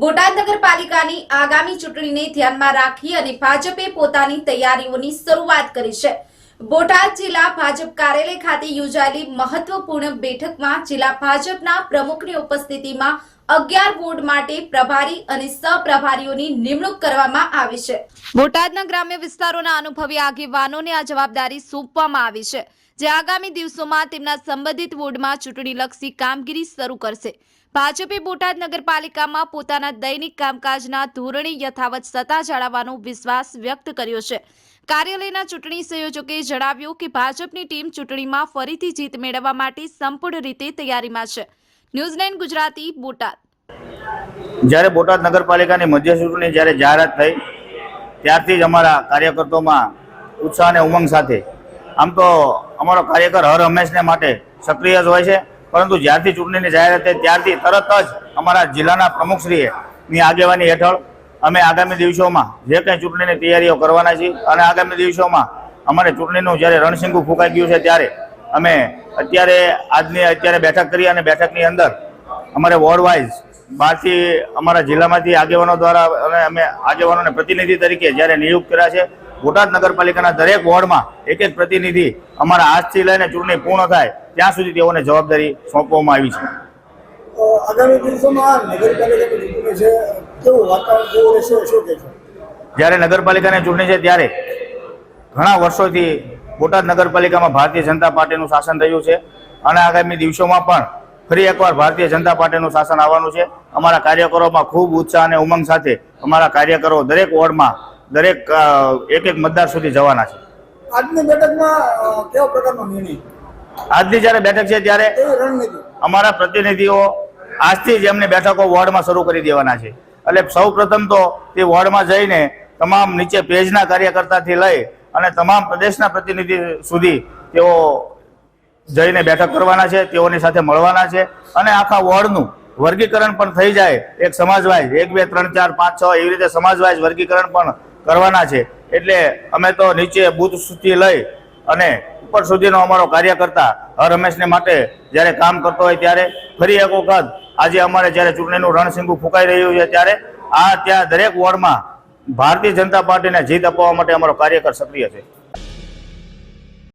બોટાદ નગરપાલિકાની આગામી ચૂંટણીને ધ્યાનમાં રાખી અને ભાજપે પોતાની તૈયારીઓની શરૂઆત કરી છે. બોટાદ જિલ્લા ભાજપ કાર્યાલય ખાતે યોજાયેલી મહત્વપૂર્ણ બેઠકમાં જિલ્લા ભાજપના પ્રમુખની ઉપસ્થિતિમાં અગિયાર વોર્ડ માટે પ્રભારી અને સહપ્રભારીઓની નિમણૂક કરવામાં આવી છે. બોટાદના ગ્રામ્ય વિસ્તારોના અનુભવી આગેવાનોને આ જવાબદારી સોંપવામાં આવી છે. જે આગામી દિવસોમાં તેમના સંબંધિત વોર્ડમાં ચૂંટણીલક્ષી કામગીરી શરૂ કરશે. ભાજપે બોટાદ નગરપાલિકામાં પોતાના દૈનિક કામકાજના ધોરણે યથાવત સત્તા જાળવવાનો વિશ્વાસ વ્યક્ત કર્યો છે. કાર્યાલયના ચૂંટણી સંયોજકે જણાવ્યું કે ભાજપની ટીમ ચૂંટણીમાં ફરીથી જીત મેળવવા માટે સંપૂર્ણ રીતે તૈયારીમાં છે. New Zealand Gujarati, Botad. જ્યારે બોટાદ નગરપાલિકાની મધ્ય ચૂંટણી જ્યારે જાહેરાત થઈ, ત્યારથી જ અમારા કાર્યકર્તાઓમાં ઉત્સાહ અને ઉમંગ સાથે. આમ તો અમારો કાર્યકર હર હંમેશને માટે સક્રિય જ હોય છે, પરંતુ જ્યારથી ચૂંટણીની જાહેરાત થઈ, ત્યારથી તરત જ અમારા જિલ્લાના પ્રમુખશ્રીએ ની આગેવાની હેઠળ અમે આગામી દિવસોમાં જે કંઈ ચૂંટણીની તૈયારીઓ કરવાના છીએ, અને આગામી દિવસોમાં અમારે ચૂંટણીનું જ્યારે રણસિંગુ ફૂંકાઈ ગયું છે, ત્યારે અમે અત્યારે આજની અત્યારે બેઠક કરી અને બેઠકની અંદર અમારે વોર્ડ વાઇઝ બહારથી અમારા જિલ્લામાંથી આગેવાનો દ્વારા અને અમે આગેવાનોને પ્રતિનિધિ તરીકે જ્યારે નિયુક્ત કર્યા છે બોટાદ નગરપાલિકાના દરેક વોર્ડમાં એક એક પ્રતિનિધિ અમારા આજથી લઈને ચૂંટણી પૂર્ણ થાય ત્યાં સુધી તેઓને જવાબદારી સોંપવામાં આવી છે. આગામી દિવસોમાં નગરપાલિકાની છે કેવું વાતાવરણ કેવું રહેશે શું કહેશો જ્યારે નગરપાલિકાની ચૂંટણી છે ત્યારે ઘણા વર્ષોથી બોટાદ નગરપાલિકામાં ભારતીય જનતા પાર્ટીનું શાસન રહ્યું છે. અને આગામી દિવસોમાં પણ ફરી એકવાર ભારતીય જનતા પાર્ટીનું શાસન આવવાનું છે. અમારા કાર્યકરોમાં ખૂબ ઉત્સાહ અને ઉમંગ સાથે અમારા કાર્યકરો દરેક વોર્ડમાં દરેક એક એક મતદાર સુધી જવાના છે. આજની બેઠકમાં કેવા પ્રકારનો નિર્ણય? આજની જ્યારે બેઠક છે ત્યારે અમારા પ્રતિનિધિઓ આજથી જ એમની બેઠકો વોર્ડમાં શરૂ કરી દેવાના છે. એટલે સૌ પ્રથમ તો તે વોર્ડમાં જઈને તમામ નીચે પેજના કાર્યકર્તાથી લઈ અને તમામ પ્રદેશના પ્રતિનિધિ સુધી તેઓ જઈને બેઠક કરવાના છે, તેઓની સાથે મળવાના છે. અને આખા વોર્ડનું વર્ગીકરણ પણ થઈ જાય. એક સમાજવાઇઝ, એક, બે, ત્રણ, ચાર, પાંચ, છ એવી રીતે સમાજવાઇઝ વર્ગીકરણ પણ કરવાના છે. એટલે અમે તો નીચે બુથ સુધી લઈ અને ઉપર સુધીનો અમારો કાર્યકર્તા હર હંમેશને માટે જ્યારે કામ કરતો હોય ત્યારે ફરી એક વખત આજે અમારે જ્યારે ચૂંટણીનું રણસિંગું ફૂંકાઈ રહ્યું છે ત્યારે આ ત્યાં દરેક વોર્ડમાં ભારતીય જનતા પાર્ટીને જીત અપાવવા માટે અમારો કાર્યકર સક્રિય છે.